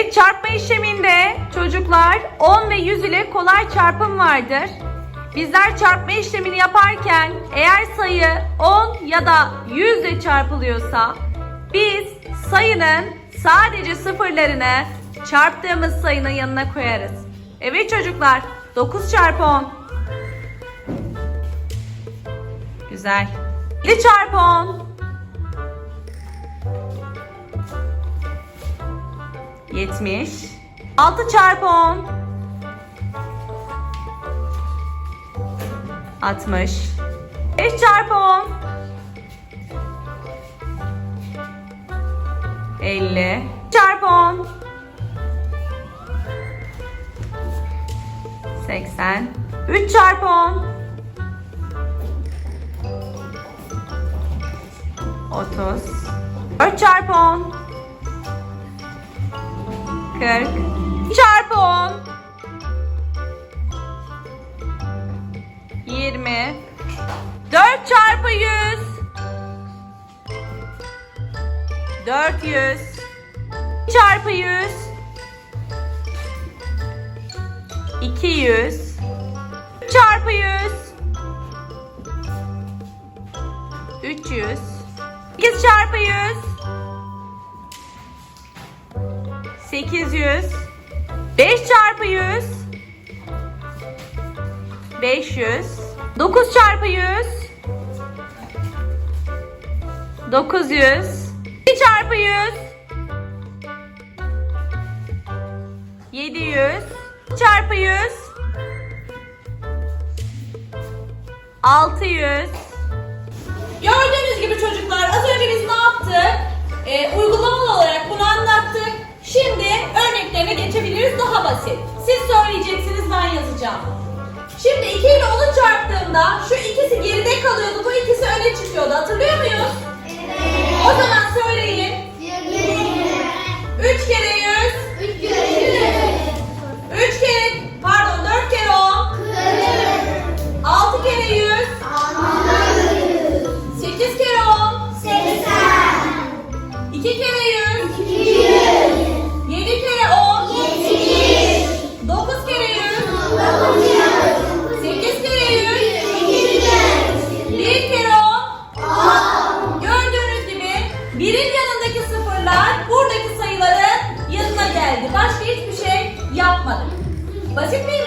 Evet çarpma işleminde çocuklar 10 ve 100 ile kolay çarpım vardır. Bizler çarpma işlemini yaparken eğer sayı 10 ya da 100 ile çarpılıyorsa biz sayının sadece sıfırlarını çarptığımız sayının yanına koyarız. Evet çocuklar 9 çarpı 10. Güzel. 7 çarpı 10. 70. 6 çarpı 10. 60. 5 çarpı 10. 50. Çarpı 10. 80. 3 çarpı 10. 30. 4 çarpı 10. 40 çarpı 10 20 4 çarpı 100 400 çarpı 100 200 çarpı 100 300 8 çarpı 100 800 5 çarpı 100 500 9 çarpı 100 900 2 çarpı 100 700 çarpı 100 600 Gördüğünüz gibi çocuklar az önce biz ne yaptık? Ee, uygulamalı basit. Siz söyleyeceksiniz ben yazacağım. Şimdi 2 ile 10'u çarptığımda şu ikisi geride kalıyordu. Bu ikisi öne çıkıyordu. Hatırlıyor muyuz? O zaman söyleyin. 3 kere 100. 3 kere pardon 4 kere 10. 6 kere 100. 8 kere 10. 2 kere 100. Birin yanındaki sıfırlar buradaki sayıların yanına geldi. Başka hiçbir şey yapmadık. Basit bir